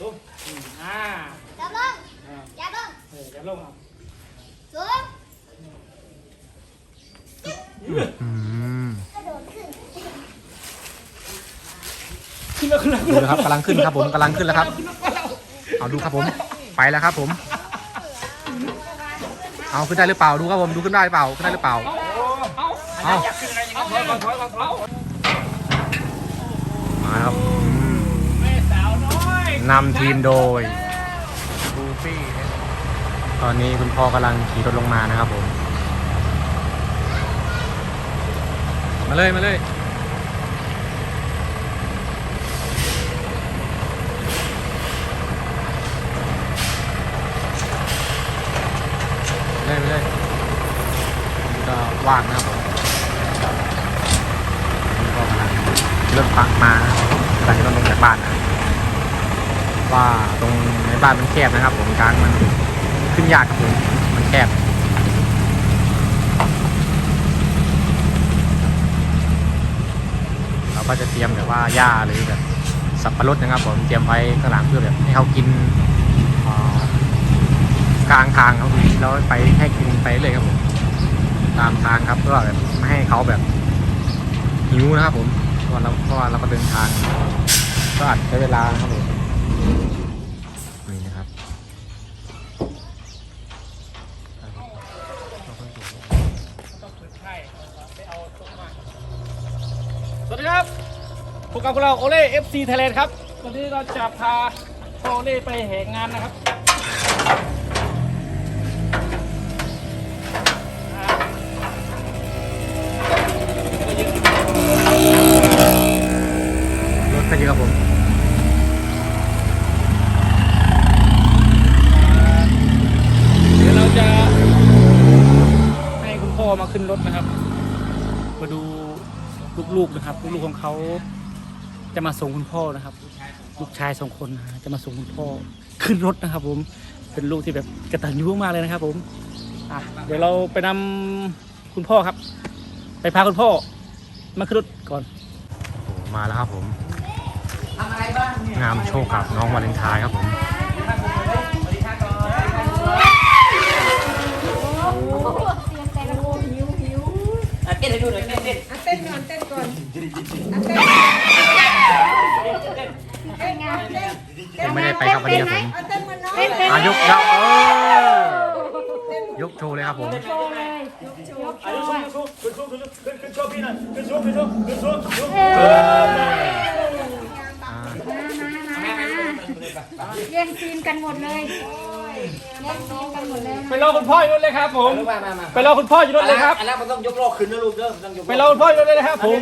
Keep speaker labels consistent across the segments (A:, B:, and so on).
A: ตุ้มอืมอ่า
B: จับลง
A: อ่า
B: จับลง
A: เออจับลงเอา
B: สูง
C: อืม
B: กระโดดขึ้น
A: ขึ้นแล้วขึ้นแล้ว
C: ดูนะครับกำลังขึ้นครับผมกำลังขึ้นแล้วครับ เอาดูครับผม ไปแล้วครับผม เอาขึ้นได้หรือเปล่าดูครับผมดูขึ้นได้หรือเปล่าขึ้นได้หรือเปล่า
A: เอา
C: เอา
A: อยากขึ้นอะไรอย่างเงี้ยถอยก่อนถอยก่อนถอย
C: มาครับ
A: แม่สาว นำ
C: ทีมโดยบูฟี่ตอนนี้คุณพ่อกำลังขี่รถลงมานะครับผม มาเลย มาเลย มาเลยมาเลยก็ว่างนะครับผมนี่ก็กำลังเริ่มปักมานะครับกำลังจะต้องลงจากบ้านนะ ว่าตรงในบ้านมันแคบนะครับ ผมกลางมันขึ้นยากครับผมมันแคบเราก็จะเตรียมแบบว่าหญ้าหรือแบบสับปะรดนะครับ ผมเตรียมไว้ข้างหลังเพื่อแบบให้เขากินกลางทางครับผมแล้วไปให้กินไปเลยครับผมตามทางครับเพื่อแบบไม่ให้เขาแบบหิวนะครับผมเพราะเราเพราะว่าเราก็เดินทางก็อาจใช้เวลานะครับผม
A: พวกกับพวกเราโอเล่เอฟซีไทยแลนด์ครับ วันนี้เราจะพาโอเล่ไปแห่งานนะครับอ่า
C: รถก็เยอะครับผม
A: เดี๋ยวเราจะให้คุณพ่อมาขึ้นรถนะครับ มาดูลูกๆนะครับ ลูกๆของเขา จะมาส่งคุณพ่อนะครับ ลูกชายสองคนนะฮะจะมาส่งคุณพ่อขึ้นรถนะครับ ผมเป็นลูกที่แบบกระตันยูมากเลยนะครับ ผมอะเดี๋ยวเราไปนำคุณพ่อครับ ไปพาคุณพ่อ มาขึ้นรถก่อน
C: โอ้มาแล้วครับผม งามโชคกับน้องวาเลนไทน์ครับผม
D: อะเต้นให้ดูหน่อยเต้นเต้น
E: อะเต้นก่อนเต้นก่อนอะเต้น
B: เป็นไง
C: ยังไม่ได้ไปครับวันนี้ครับผม
E: อะเต้นเหมันน้อง
B: เป็นเป็น
C: อายกยกเออยกโชว์เลยครับผม
B: โชว์เลยยกโชว์
A: ขึ้นโชว์ขึ้นโชว์ขึ้นโชว์พี่หน่อยขึ้นโชว์ขึ้นโชว์ขึ้นโชว์ขึ้นโชว์
B: เออ
C: อ่า
B: มามามามาแย่งซีนกันหมดเลย แย่งซีนกันหมดเลย
A: ไปรอคุณพ่ออยู่รถเลยครับผม
D: มามามา
A: ไปรอคุณพ่ออยู่รถเลยครับ
D: อันนั้นมันต้องยกโลกขึ้นนะลูกเด้อมันต้องยก
A: ไปรอคุณพ่ออยู่รถเลยนะครับผม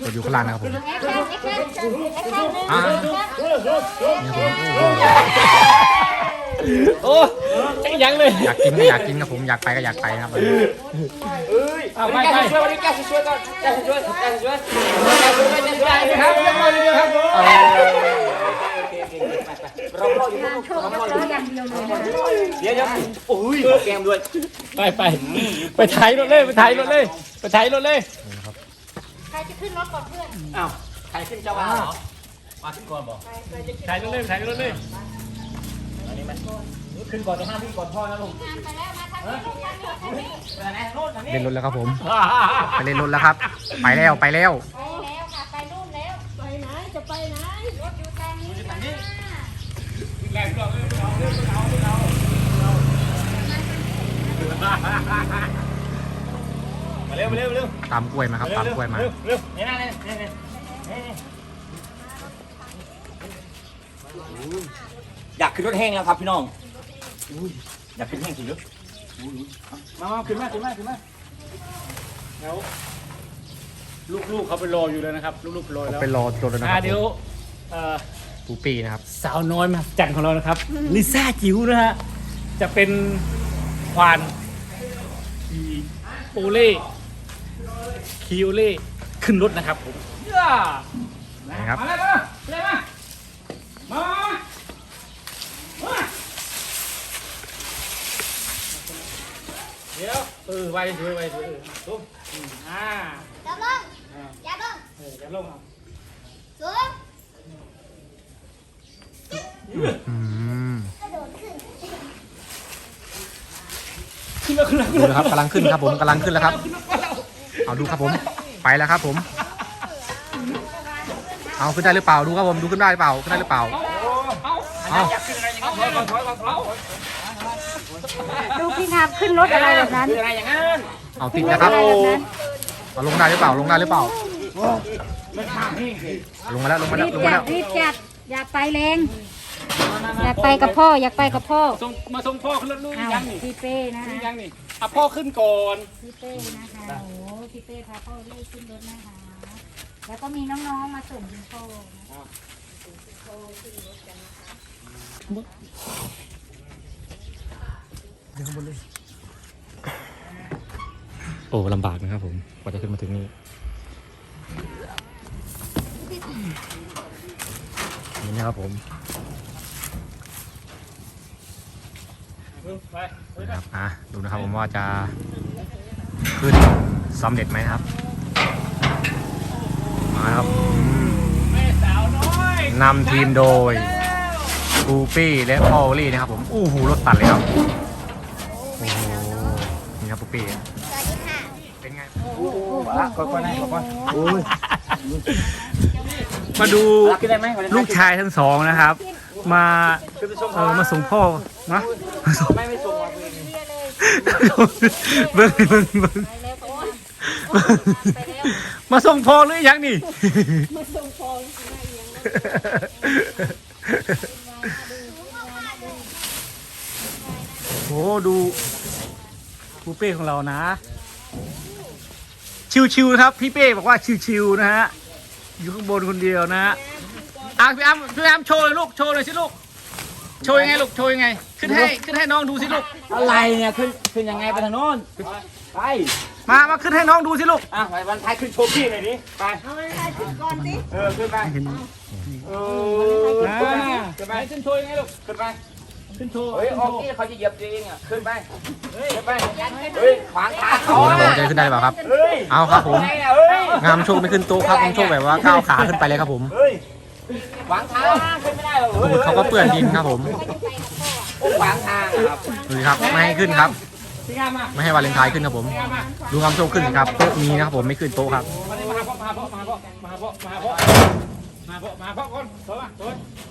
C: เราอยู่ข้างล่างนะครับผม
B: แอคชั่นแอคชั่นแอคชั่น
C: อ่า
B: แอคชั่น
C: นี่ครับผมโอ้โห
A: โอ้จังยังเลย
C: อยากกินก็อยากกินครับผมอยากไปก็อยากไปครับวันนี้
A: เอา
D: ไป
A: ไป
D: ไป
A: ไป
D: ช่วยวันนี้แกช่วยก่อนแกช่วยแกช่วยแกช่วยแกช่วย
A: ไปครับเรียบร้อยเลยครับผม
D: เราพ่ออยู่
B: งานโชว์กับเขาอย่างเดียวเลย
D: เดี๋ยวเดี๋ยวโอ้ยแกมด้วย
A: ไปไปไปถ่ายรถเลยไปถ่ายรถเลยไปถ่ายรถเลย
B: ใครจะขึ้นรถก่อนเพื่อน
D: อ้าวใครขึ้นเจ้าว่าเหรอมาขึ้นก่อนบอก
A: ถ่ายรถเลยถ่ายรถเลย
D: อันนี้มันขึ้นก่อนจะห้ามขึ้นก่อนพ่อนะลูก
B: ง
C: เล่นรถแล้วครับผมไปเล่นรถแล้วครับ ไปแล้วไปแล้ว
B: ไปแล้วค่ะไปนู่นแล้วไปไหนจะไปไหนรถอยู่ทางนี้
A: มาเร็วมาเร็วเร็ว
C: ตามกล้วยมาครับตามกล้วยมา
A: เร็วเร็ว
D: นี่นะนี่นี่นี่อยากขึ้นรถแห้งแล้วครับพี่น้องอยากขึ้นแห้งจริงหรือ
A: มามาขึ้นมาขึ้นมาขึ้นมาแล้วลูกๆเขาไปรออยู่แล้วนะครับ ลูกๆไปรอแล้ว
C: ไปรอรถแล้วนะครับ
A: เดี๋ยวเอ่อ
C: ปูปีนะครับ
A: สาวน้อยมาจันของเรานะครับ ลิซ่าจิ๋วนะฮะ จะเป็นควานอีโอเล่คิโอเล่ขึ้นรถนะครับผมย่า
C: นะครับ
A: มาแล้วมาเลยมามามามาเดี๋ยวเออไวสวยไวสวยเออตุ้มอืมอ่า
B: จับลง
A: อ่า
B: จับลง
A: เออเดี๋ยวลงเอา
B: สูง
C: อืม
A: ขึ้นแล้วขึ้นแล้ว
C: ดูนะครับกำลังขึ้นครับผมกำลังขึ้นแล้วครับ เอาดูครับผม ไปแล้วครับผม เอาขึ้นได้หรือเปล่าดูครับผมดูขึ้นได้หรือเปล่าขึ้นได้หรือเปล่าเอา
B: ดูพี่งามขึ้นรถอะไรแบบนั้น
D: คืออะไรอย่างนั้น
C: เอาติดนะครับ
B: อะไรแบบนั้น
C: เอาลงได้หรือเปล่าลงได้หรือเปล่า
D: มันข้ามนี่สิ
C: ลงมาแล้วลงมาแล้
B: รี
C: ว
B: บ
C: ลงมา
B: จั
C: แล้
B: ด
C: ว
B: รีบจัดอยากไปแรง อยากไปกับพ่ออยากไปกับพ่อ
A: ส่งมาส่งพ่อขึ้นรถลูก
B: อ้าว
A: ยังนี่
B: พี่เป้นะคะ
A: ยังนี่อะพ่อขึ้นก่อน
B: พี่เป้นะคะโอ้โหพี่เป้พาพ่อลูกขึ้นรถนะคะแล้วก็มีน้องๆมาส่งคุณพ่อนะคะ
C: โอ้ลำบากนะครับผมกว่าจะขึ้นมาถึงนี่นี่นะครับผม
A: ไป
C: นะครับอะดูนะครับผมว่าจะขึ้นสำเร็จไหมครับ มาครับ
A: นำ
C: ทีมโดยกูปี้และพอลลี่นะครับผมอู้หูรถตัดเลยครับโอ้โหนี่ครับปูปี้เป็นไง
D: ก่อนก่อนให้ก่อน
A: มาดู
D: ขึ้นได้ไหม
A: ลูกชายทั้งสองนะครับ มา
D: ขึ้นไปชม
A: เออมาส่งพ่อนะมาส่ง
D: ไม่ไม่ส่งมา
A: เบิ้งเบิ้งเบิ้งมาส่งพ่อหรือยังนี่มาส่งพ่อโหดูปูเป้ของเรานะ ชิวๆนะครับ พี่เป้บอกว่าชิวๆนะฮะอยู่ข้างบนคนเดียวนะฮะ อะพี่อ้ำพี่อ้ำโชว์เลยลูกโชว์เลยสิลูกโชว์ยังไงลูกโชว์ยังไง ขึ้นให้ขึ้นให้น้องดูสิลูก
D: อะไรเนี่ยขึ้นขึ้นยังไงไปทางโน้นไป
A: มามาขึ้นให้น้องดูสิลูก
D: อะไปวันท้ายขึ้นโชว์พี่หน่อยดิไปเอาวันท้ายขึ้นก่อนสิเออขึ้นไปเออ
A: อ่า
D: ขึ้นไป
A: ขึ้นโชว์ยังไงลูก
D: ขึ้นไป
A: ขึ้นโชว์
D: เฮ้ยออกที่เขาจะเหยียบจริงอะขึ้นไปขึ้นไปเฮ้ยขวางทางเขา
C: ดูนะครับผม
D: อะ
C: จะขึ้นได้หรือเปล่าครับ
D: เฮ้ย
C: เอาครับผม
D: ไงอะเฮ้ย
C: งามโชคไม่ขึ้นโต๊ะครับงามโชคแบบว่าก้าวขาขึ้นไปเลยครับผม
D: เฮ้ย ขวางทางขึ้นไม่ได้หรอก
C: สมุดเขาก็เปื้อนดินครับผม
D: โอ้ขวางทางอะครับ
C: ดูสิครับไม่ให้ขึ้นครับ
A: พี่งามมา
C: ไม่ให้วาเลนไทน์ขึ้นครับผมดูงามโชคขึ้นสิครับโต๊ะมีนะครับผมไม่ขึ้นโต๊ะครับ
A: มาเลยมาหาพ่อมาหาพ่อมาหาพ่อมาหาพ่อมาหาพ่อมาหาพ่อมาหาพ่อก่อนโถมาโถ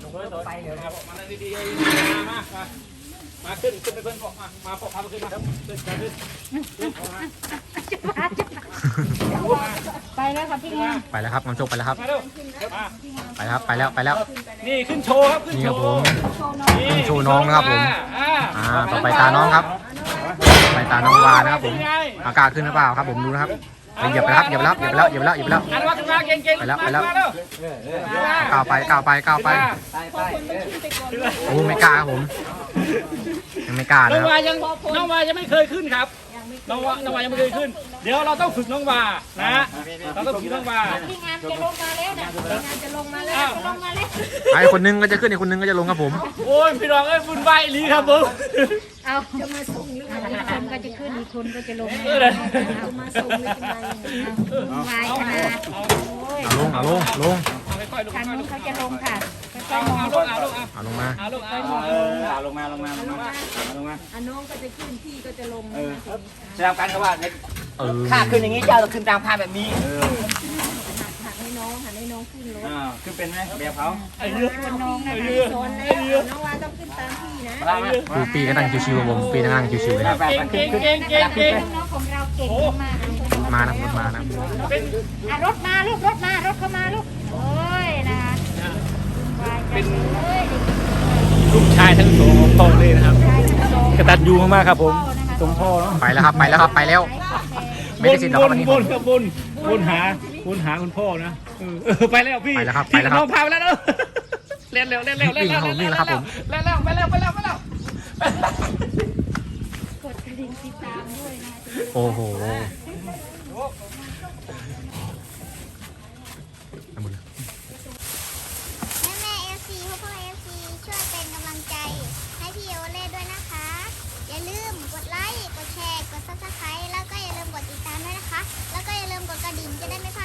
A: โถโถไปเดี๋ยวมาพ่อมานั่งดีๆมามามามาขึ้นขึ้นไปเพื่อนพ่อมามาพ่อพาไปขึ้นมาครับขึ้นขึ้นขึ้นขึ้นมา
B: ไป แล้วค่ะพี่งาม
C: ไปแล้วครับงามโชคไปแล้วครับ
A: มาเร็วมา
C: ไปแล้วครับไปแล้วไปแล้ว
A: นี่ขึ้นโชว์ครับขึ้น
C: นี่
A: โช
C: ครับผ
A: ว์
C: ม ขึ้นโชว์น้องนะครับผม
A: อ่า
C: อ่าต่อไปตาน้องครับต่อไปตาน้องวานะครับผม อากาศขึ้นหรือเปล่าครับ ผมดูนะครับไปเหยียบไปครับเหยียบไปแล้วเหยียบไปแล้วเหยียบไปแล้วเหยียบไปแล้ว
A: อันว่าขึ้นมาเก่งๆ
C: ไปแล้วไปแล้ว
A: มาเร็ว
C: ก้าวไปก้าวไปก้าวไป
D: ไปไปเออ
C: โอ้ไม่กล้าครับผม ยังไม่กล้า
A: น้
C: นะ
A: อง
C: ครับ
A: วายังน้องวายังไม่เคยขึ้นครับ น้องวาน้องวายังไม่เคยขึ้น เดี๋ยวเราต้องฝึกน้องวานะเราต้องฝึกน้องวา
B: พี่งามจะลงมาแล้วนะพี่งามจะลงมาแล้วจะลงมาแล้ว
C: ไอ้คนนึงก็จะขึ้นอีกคนนึงก็จะลงครับผม
A: โอ้ยพี่น้องเอ้ยบุญไหวายอีหลีครับผม
B: เอาจะมาส่งหรืออีกคนก็จะขึ้นอีกคนก็จะลง
A: เออเลย
B: เอามาส่งหรือจะมาวายขนาดโอ้ย
C: เอาลงเอาลงลง
A: เอาค่อยๆลง
B: ทาง
A: ค่อยๆล
B: นู้น
A: ง
B: เขาจะลงค่ะค่
A: เอา
B: อยๆมอง
A: เอาลงเอาลงเอา
C: เอาลงมา
A: เอาลงเอา
D: เออเอาลงมาลงมาลงมาเอาลงมา
E: อะน้องก็จะขึ้นพี่ก็จะลง
D: เออแสดงการเขาว่าใน
C: เออ
D: ค่าขึ้นอย่างนี้เจ้าต้องขึ้นตามค่าแบบนี้เออ
E: หักให้น้องหักให้น้องขึ้นรถ
D: อ่าขึ้นเป็นไหมแบบเขา
A: ไอ้เหี้ย
B: ชวนน้องนะ
A: ไอ้
B: คะ
A: เหี้ย
E: โซน
A: ไอ้
E: แล้ว
A: เหี้ย
E: น้องวาต้องขึ้นตามพี่นะ
D: มาไหม
C: ครูปีก็นั่งชิวๆครับผมปีก็นั่งชิวๆเลยครับ
D: ไป
A: เก่ง
D: ไป
A: เก่งเก่งเก่งเก่ง
B: น้องๆของเราเก่งมากเลย
C: มานะรถมานะ
A: เป็น
B: อะรถมาลูกรถมารถเข้ามาลูกโอ้ยนะคะวายจัง เลย
A: ลูกชายทั้งสองของพ่อเลยนะครับ กระตันยูมากๆครับผมสมพ่อเนาะ
C: ไปแล้วครับไปแล้วครับไปแล้ว ไม่ได้สิทธิ์หรอกครับวันนี้
A: บนครับบนบนหาบนหาคุณพ่อนะเออเออไปแล้วพี่
C: ไปแล้วครับ
A: พี่
C: ไปแล้วครับ
A: น้องพาไปแล้วเนอะเล่นเร็วเล่นเร็วเล่นเร็ว
C: วิ่งครับผม
A: เล่นเร็วไปแล้วไปแล้วไปแล้วไปแล้ว
B: กดกระดิ่งติดตามด้วยนะ
C: โอ้โหเอาหมดเลย
F: แม่แม่เอฟซีพ่อพ่อเอฟซีช่วยเป็นกำลังใจให้พี่โอเล่ด้วยนะคะ อย่าลืมก ดไลค์กดแชร์กดซับสไครแล้วก็อย่าลืมกดติดตามด้วยนะคะ แล้วก็อย่าลืมกดกระดิ่งจะได้ไม่พลาด